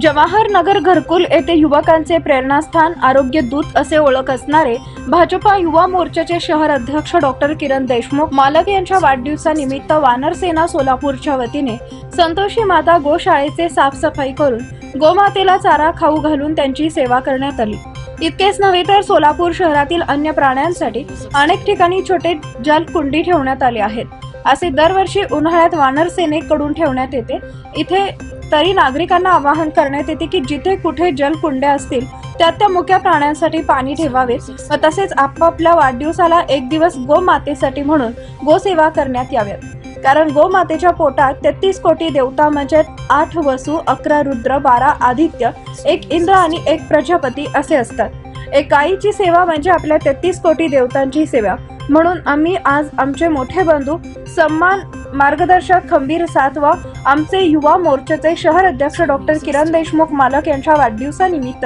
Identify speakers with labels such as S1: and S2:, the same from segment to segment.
S1: जवाहर नगर घरकुल येथे युवकांचे प्रेरणास्थान आरोग्य दूत असे ओळख असणारे भाजपा युवा मोर्चाचे शहर अध्यक्ष डॉक्टर किरण देशमुख मालक यांच्या वाढदिवसानिमित्त वानर सेना सोलापूरच्या वतीने संतोषी माता गोशाळेचे साफसफाई करून गोमातेला चारा खाऊ घालून त्यांची सेवा करण्यात आली. इतकेच नव्हे तर सोलापूर शहरातील अन्य प्राण्यांसाठी अनेक ठिकाणी छोटे जलकुंडी ठेवण्यात आले आहेत. असे दरवर्षी उन्हाळ्यात वानर सेनेकडून ठेवण्यात येते. इथे तरी नागरिकांना आवाहन करण्यात येते की जिथे कुठे जलकुंड्या असतील त्यात त्या मुक्या प्राण्यांसाठी पाणी ठेवावे. व तसेच आपापल्या वाढदिवसाला एक दिवस गोमातेसाठी म्हणून गोसेवा करण्यात याव्यात. कारण गोमातेच्या पोटात तेहतीस कोटी देवता म्हणजे आठ वसू अकरा रुद्र बारा आदित्य एक इंद्र आणि एक प्रजापती असे असतात. एक सेवा म्हणजे आपल्या तेहतीस कोटी देवतांची सेवा. म्हणून आम्ही आज आमचे मोठे बंधू सन्मान मार्गदर्शक खंबीर साथ व आमचे युवा मोर्चाचे शहर अध्यक्ष डॉक्टर किरण देशमुख मालक यांच्या वाढदिवसानिमित्त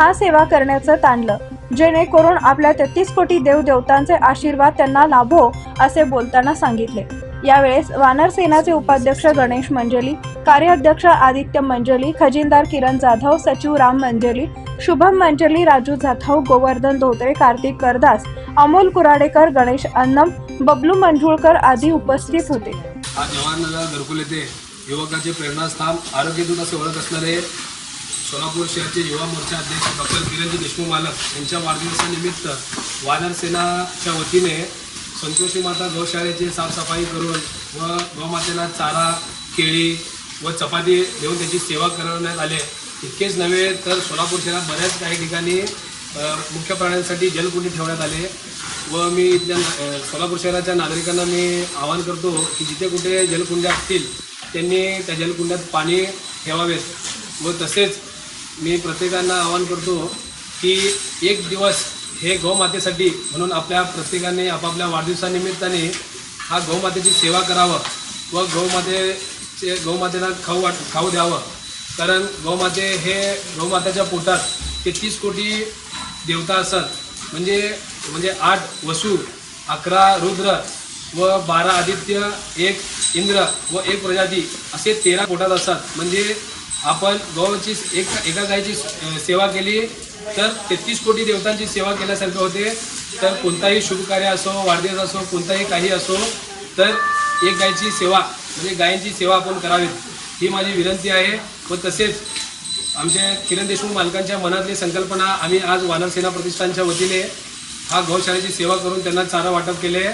S1: हा सेवा करण्याचं ताणलं. जेणेकरून आपल्या तेहतीस कोटी देवदेवतांचे आशीर्वाद त्यांना लाभो असे बोलताना सांगितले. यावेळेस वानर सेनाचे उपाध्यक्ष गणेश मंजली कार्याध्यक्ष आदित्य मंजली खजिनदार किरण जाधव सचिव राम मंजली शुभम मंजली राजू जाधव गोवर्धन धोत्रे कार्तिक करदास अमोल कुराडेकर गणेश अन्नम बबलू मंजुळकर आदी उपस्थित होते.
S2: आज जवाहरनगर घरकुल येथे युवकाचे प्रेरणास्थान आरोग्य दूत असे ओळख असणारे सोलापूर शहरचे युवा मोर्चा अध्यक्ष डॉक्टर किरणजी देशमुख मालक यांच्या वाढदिवसानिमित्त वानर सेनाच्या वतीने संतोषी माता गौशाळेची साफसफाई करून व गोमातेला चारा केळी व चपाती देऊन त्याची सेवा करण्यात आले. इतकेच नव्हे तर सोलापूर शहरात बऱ्याच काही ठिकाणी मुख्य प्राण्यांसाठी जलकुंडी ठेवण्यात आले व मी इथल्या सोलापूर शहराच्या नागरिकांना मी आवाहन करतो की जिथे कुठे जलकुंड्या असतील त्यांनी त्या जलकुंड्यात पाणी ठेवावेत. व तसेच मी प्रत्येकांना आवाहन करतो की एक दिवस हे गौमातेसाठी म्हणून आपल्या प्रत्येकाने आपापल्या वाढदिवसानिमित्ताने हा गौमातेची सेवा करावं व गौमातेचे गौमातेला खाऊ वाट खाऊ द्यावं. कारण गौमाते हे गौमाताच्या पोटात तेहतीस कोटी देवता असतात म्हणजे म्हणजे आठ वसू अकरा रुद्र व बारा आदित्य एक इंद्र व एक प्रजाती असे तेरा पोटात असतात म्हणजे आपण गौची एक एका गायची सेवा केली तर तेहतीस कोटी देवतांची सेवा केल्यासारखं होते. तर कोणताही शुभ कार्य असो वाढदिवस असो कोणताही काही असो तर एक गायची सेवा म्हणजे गायींची सेवा आपण करावीत ही माझी विनंती आहे. व तसेच आमच्या किरण देशमुख मालकांच्या मनातली संकल्पना आम्ही आज वानर सेना प्रतिष्ठानच्या वतीने हा गौशाळेची सेवा करून त्यांना चारा वाटप केले.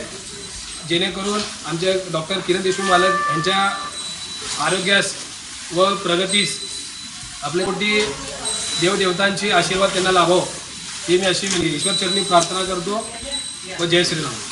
S2: जेणेकरून आमचे डॉक्टर किरण देशमुख मालक यांच्या आरोग्यास व प्रगतीस आपल्या मोठी देवदेवतांची आशीर्वाद त्यांना लाभो. हे मी अशी ईश्वरचरणी प्रार्थना करतो. व जय श्रीराम.